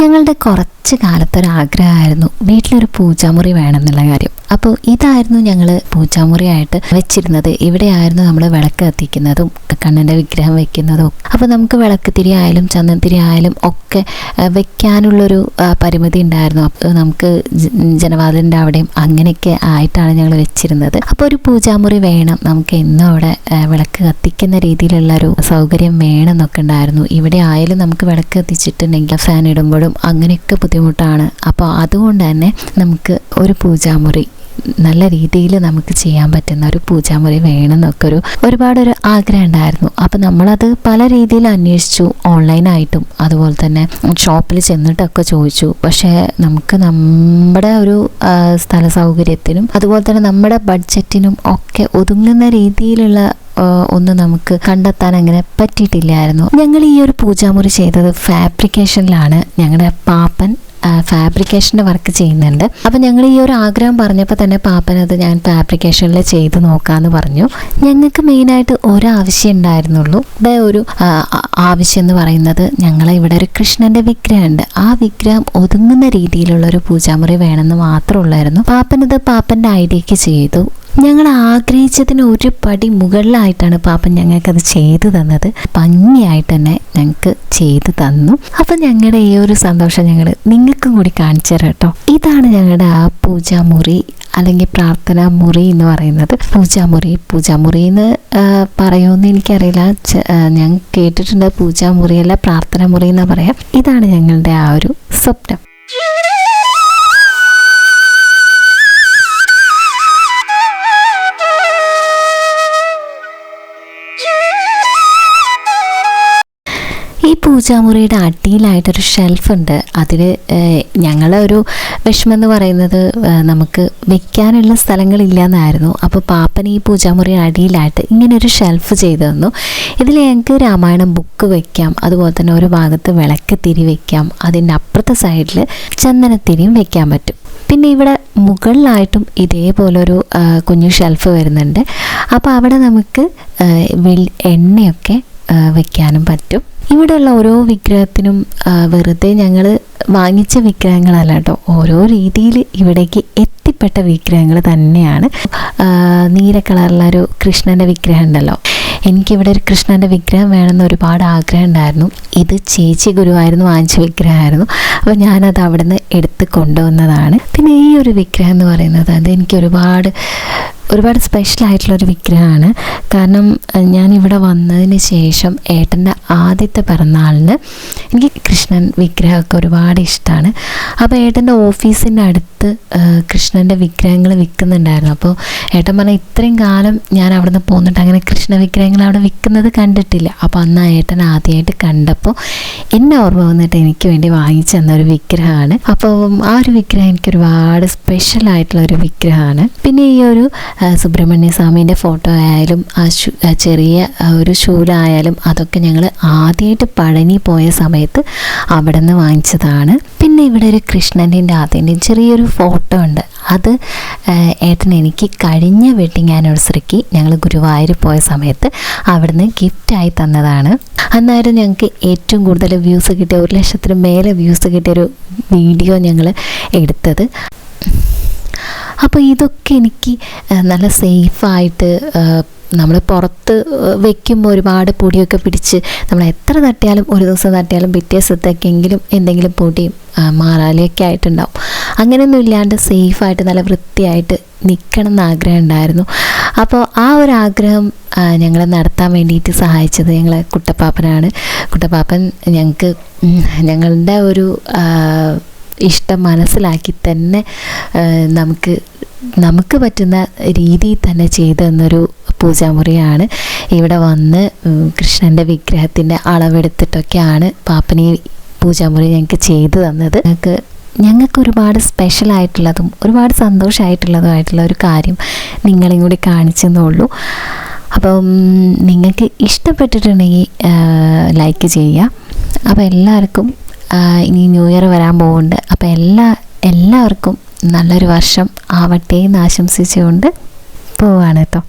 ഞങ്ങളുടെ കുറച്ച് കാലത്തൊരാഗ്രഹമായിരുന്നു വീട്ടിലൊരു പൂജാമുറി വേണമെന്നുള്ള കാര്യം. അപ്പോൾ ഇതായിരുന്നു ഞങ്ങൾ പൂജാമുറിയായിട്ട് വെച്ചിരുന്നത്. ഇവിടെയായിരുന്നു നമ്മൾ വിളക്ക് കത്തിക്കുന്നതും കണ്ണന്റെ വിഗ്രഹം വെക്കുന്നതും. അപ്പോൾ നമുക്ക് വിളക്ക് തിരി ആയാലും ചന്ദനത്തിരി ആയാലും ഒക്കെ വെക്കാനുള്ളൊരു പരിമിതി ഉണ്ടായിരുന്നു. അപ്പോൾ നമുക്ക് ജനവാതിലിന്റെ അവിടെയും അങ്ങനെയൊക്കെ ആയിട്ടാണ് ഞങ്ങൾ വെച്ചിരുന്നത്. അപ്പോൾ ഒരു പൂജാമുറി വേണം. നമുക്ക് എന്നും അവിടെ വിളക്ക് കത്തിക്കുന്ന രീതിയിലുള്ള ഒരു സൗകര്യം വേണം എന്നൊക്കെ ഉണ്ടായിരുന്നു. ഇവിടെ ആയാലും നമുക്ക് വിളക്ക് കത്തിച്ചിട്ടുണ്ടെങ്കിൽ ഫാൻ ഇടുമ്പോഴും അങ്ങനെയൊക്കെ ബുദ്ധിമുട്ടാണ്. അപ്പോൾ അതുകൊണ്ട് തന്നെ നമുക്ക് ഒരു പൂജാമുറി നല്ല രീതിയിൽ നമുക്ക് ചെയ്യാൻ പറ്റുന്ന ഒരു പൂജാമുറി വേണം എന്നൊക്കെ ഒരു ഒരുപാട് ഒരു ആഗ്രഹം ഉണ്ടായിരുന്നു. അപ്പം നമ്മളത് പല രീതിയിൽ അന്വേഷിച്ചു. ഓൺലൈനായിട്ടും അതുപോലെ തന്നെ ഷോപ്പിൽ ചെന്നിട്ടൊക്കെ ചോദിച്ചു. പക്ഷേ നമുക്ക് നമ്മുടെ ഒരു സ്ഥല സൗകര്യത്തിനും അതുപോലെ തന്നെ നമ്മുടെ ബഡ്ജറ്റിനും ഒക്കെ ഒതുങ്ങുന്ന രീതിയിലുള്ള ഒന്നും നമുക്ക് കണ്ടെത്താൻ അങ്ങനെ പറ്റിയിട്ടില്ലായിരുന്നു. ഞങ്ങൾ ഈ ഒരു പൂജാമുറി ചെയ്തത് ഫാബ്രിക്കേഷനിലാണ്. ഞങ്ങളുടെ പാപ്പൻ ഫാബ്രിക്കേഷന്റെ വർക്ക് ചെയ്യുന്നുണ്ട്. അപ്പം ഞങ്ങൾ ഈ ഒരു ആഗ്രഹം പറഞ്ഞപ്പോൾ തന്നെ പാപ്പനത് ഞാൻ ഫാബ്രിക്കേഷനിൽ ചെയ്ത് നോക്കാമെന്ന് പറഞ്ഞു. ഞങ്ങൾക്ക് മെയിനായിട്ട് ഒരാവശ്യം ഉണ്ടായിരുന്നുള്ളൂ. ഇവിടെ ഒരു ആവശ്യം എന്ന് പറയുന്നത് ഞങ്ങളെ ഇവിടെ ഒരു കൃഷ്ണന്റെ വിഗ്രഹമുണ്ട്. ആ വിഗ്രഹം ഒതുങ്ങുന്ന രീതിയിലുള്ള ഒരു പൂജാമുറി വേണമെന്ന് മാത്രമേ ഉള്ളായിരുന്നു. പാപ്പൻ ഇത് പാപ്പന്റെ ഐഡിയക്ക് ചെയ്തു. ഞങ്ങൾ ആഗ്രഹിച്ചതിന് ഒരു പടി മുകളിലായിട്ടാണ് പാപ്പൻ ഞങ്ങൾക്കത് ചെയ്തു തന്നത്. ഭംഗിയായിട്ട് തന്നെ ഞങ്ങൾക്ക് ചെയ്തു തന്നു. അപ്പം ഞങ്ങളുടെ ഈ ഒരു സന്തോഷം ഞങ്ങൾ നിങ്ങൾക്കും കൂടി കാണിച്ചു തരാം കേട്ടോ. ഇതാണ് ഞങ്ങളുടെ ആ പൂജാമുറി അല്ലെങ്കിൽ പ്രാർത്ഥനാ മുറി എന്ന് പറയുന്നത്. പൂജാമുറി പൂജാമുറി എന്ന് പറയുമെന്ന് എനിക്കറിയില്ല. ഞാൻ കേട്ടിട്ടുണ്ട് പൂജാമുറിയല്ല പ്രാർത്ഥനാ മുറി എന്ന് പറയാം. ഇതാണ് ഞങ്ങളുടെ ആ ഒരു സ്വപ്നം. പൂജാമുറിയുടെ അടിയിലായിട്ടൊരു ഷെൽഫുണ്ട്. അതിൽ ഞങ്ങളെ ഒരു വിഷമം എന്ന് പറയുന്നത് നമുക്ക് വെക്കാനുള്ള സ്ഥലങ്ങളില്ല എന്നായിരുന്നു അപ്പോൾ പാപ്പൻ ഈ പൂജാമുറി അടിയിലായിട്ട് ഇങ്ങനെ ഒരു ഷെൽഫ് ചെയ്തു തന്നു. ഇതിൽ ഞങ്ങൾക്ക് രാമായണം ബുക്ക് വെക്കാം അതുപോലെ തന്നെ ഒരു ഭാഗത്ത് വിളക്ക് തിരി വെക്കാം അതിന്റെ അപ്പുറത്തെ സൈഡിൽ ചന്ദനത്തിരിയും വെക്കാൻ പറ്റും. പിന്നെ ഇവിടെ മുകളിലായിട്ടും ഇതേപോലൊരു കുഞ്ഞു ഷെൽഫ് വരുന്നുണ്ട്. അപ്പോൾ അവിടെ നമുക്ക് എണ്ണയൊക്കെ വെക്കാനും പറ്റും. ഇവിടെയുള്ള ഓരോ വിഗ്രഹത്തിനും വെറുതെ ഞങ്ങൾ വാങ്ങിച്ച വിഗ്രഹങ്ങളല്ല കേട്ടോ. ഓരോ രീതിയിൽ ഇവിടേക്ക് എത്തിപ്പെട്ട വിഗ്രഹങ്ങൾ തന്നെയാണ്. നീല കളറിലുള്ള ഒരു കൃഷ്ണന്റെ വിഗ്രഹം ഉണ്ടല്ലോ. എനിക്കിവിടെ ഒരു കൃഷ്ണന്റെ വിഗ്രഹം വേണമെന്ന് ഒരുപാട് ആഗ്രഹം ഉണ്ടായിരുന്നു. ഇത് ചേച്ചി ഗുരുവായിരുന്നു വാങ്ങിച്ച വിഗ്രഹമായിരുന്നു. അപ്പോൾ ഞാനത് അവിടെ നിന്ന് എടുത്ത് കൊണ്ടുവന്നതാണ്. പിന്നെ ഈ ഒരു വിഗ്രഹം എന്ന് പറയുന്നത് അത് എനിക്ക് ഒരുപാട് ഒരുപാട് സ്പെഷ്യൽ ആയിട്ടുള്ള ഒരു വിഗ്രഹമാണ്. കാരണം ഞാനിവിടെ വന്നതിന് ശേഷം ഏട്ടന്റെ ആദ്യത്തെ പിറന്നാളിന് എനിക്ക് കൃഷ്ണൻ വിഗ്രഹമൊക്കെ ഒരുപാട് ഇഷ്ടമാണ് അപ്പോൾ ഏട്ടന്റെ ഓഫീസിന്റെ അടുത്ത് കൃഷ്ണന്റെ വിഗ്രഹങ്ങൾ വിൽക്കുന്നുണ്ടായിരുന്നു. അപ്പോൾ ഏട്ടൻ പറഞ്ഞ ഇത്രയും കാലം ഞാൻ അവിടെ നിന്ന് പോന്നിട്ട് അങ്ങനെ കൃഷ്ണ വിഗ്രഹങ്ങൾ അവിടെ വിൽക്കുന്നത് കണ്ടിട്ടില്ല. അപ്പോൾ അന്ന് ഏട്ടൻ ആദ്യമായിട്ട് കണ്ടപ്പോൾ എന്നെ ഓർമ്മ വന്നിട്ട് എനിക്ക് വേണ്ടി വാങ്ങിച്ചു തന്ന ഒരു വിഗ്രഹമാണ്. അപ്പോൾ ആ ഒരു വിഗ്രഹം എനിക്ക് ഒരുപാട് സ്പെഷ്യൽ ആയിട്ടുള്ള ഒരു വിഗ്രഹമാണ്. പിന്നെ ഈ ഒരു സുബ്രഹ്മണ്യ സ്വാമീന്റെ ഫോട്ടോ ആയാലും ആ ചെറിയ ഒരു ശൂലായാലും അതൊക്കെ ഞങ്ങൾ ആദ്യമായിട്ട് പഴനി പോയ സമയത്ത് അവിടെ നിന്ന് വാങ്ങിച്ചതാണ്. പിന്നെ ഇവിടെ ഒരു കൃഷ്ണന്റെയും രാധേന്റെയും ചെറിയൊരു ഫോട്ടോ ഉണ്ട്. അത് ഏട്ടൻ എനിക്ക് കഴിഞ്ഞ വെഡിങ് ആനിവേഴ്സറിക്ക് ഞങ്ങൾ ഗുരുവായൂർ പോയ സമയത്ത് അവിടുന്ന് ഗിഫ്റ്റായി തന്നതാണ്. അന്നായിരുന്നു ഞങ്ങൾക്ക് ഏറ്റവും കൂടുതൽ വ്യൂസ് കിട്ടിയ ഒരു ലക്ഷത്തിന് മേലെ വ്യൂസ് കിട്ടിയൊരു വീഡിയോ ഞങ്ങൾ എടുത്തത്. അപ്പോൾ ഇതൊക്കെ എനിക്ക് നല്ല സേഫായിട്ട് നമ്മൾ പുറത്ത് വെക്കുമ്പോൾ ഒരുപാട് പൊടിയൊക്കെ പിടിച്ച് നമ്മൾ എത്ര തട്ടിയാലും ഒരു ദിവസം തട്ടിയാലും പിറ്റേ ദിവസത്തേക്കെങ്കിലും എന്തെങ്കിലും പൊടിയും മാറാലിയൊക്കെ ആയിട്ടുണ്ടാവും. അങ്ങനെയൊന്നും ഇല്ലാണ്ട് സേഫായിട്ട് നല്ല വൃത്തിയായിട്ട് നിൽക്കണം എന്ന് ആഗ്രഹം ഉണ്ടായിരുന്നു. അപ്പോൾ ആ ഒരു ആഗ്രഹം ഞങ്ങളെ നടത്താൻ വേണ്ടിയിട്ട് സഹായിച്ചത് ഞങ്ങളെ കുട്ടപ്പാപ്പനാണ്. കുട്ടപ്പാപ്പൻ ഞങ്ങൾക്ക് ഞങ്ങളുടെ ഒരു ഇഷ്ടം മനസ്സിലാക്കി തന്നെ നമുക്ക് നമുക്ക് പറ്റുന്ന രീതിയിൽ തന്നെ ചെയ്തു തന്നൊരു പൂജാമുറിയാണ്. ഇവിടെ വന്ന് കൃഷ്ണന്റെ വിഗ്രഹത്തിന്റെ അളവെടുത്തിട്ടൊക്കെയാണ് പാപ്പനി പൂജാമുറി ഞങ്ങൾക്ക് ചെയ്തു തന്നത്. ഞങ്ങൾക്ക് ഞങ്ങൾക്ക് ഒരുപാട് സ്പെഷ്യൽ ആയിട്ടുള്ളതും ഒരുപാട് സന്തോഷമായിട്ടുള്ളതുമായിട്ടുള്ള ഒരു കാര്യം നിങ്ങളെയും കൂടി കാണിച്ചെന്നുള്ളൂ. അപ്പം നിങ്ങൾക്ക് ഇഷ്ടപ്പെട്ടിട്ടുണ്ടെങ്കിൽ ലൈക്ക് ചെയ്യുക. അപ്പോൾ എല്ലാവർക്കും ഇനി ന്യൂ ഇയർ വരാൻ പോകുന്നുണ്ട് അപ്പോൾ എല്ലാ എല്ലാവർക്കും നല്ലൊരു വർഷം ആവട്ടെ എന്ന് ആശംസിച്ചുകൊണ്ട് പോവാണ് കേട്ടോ.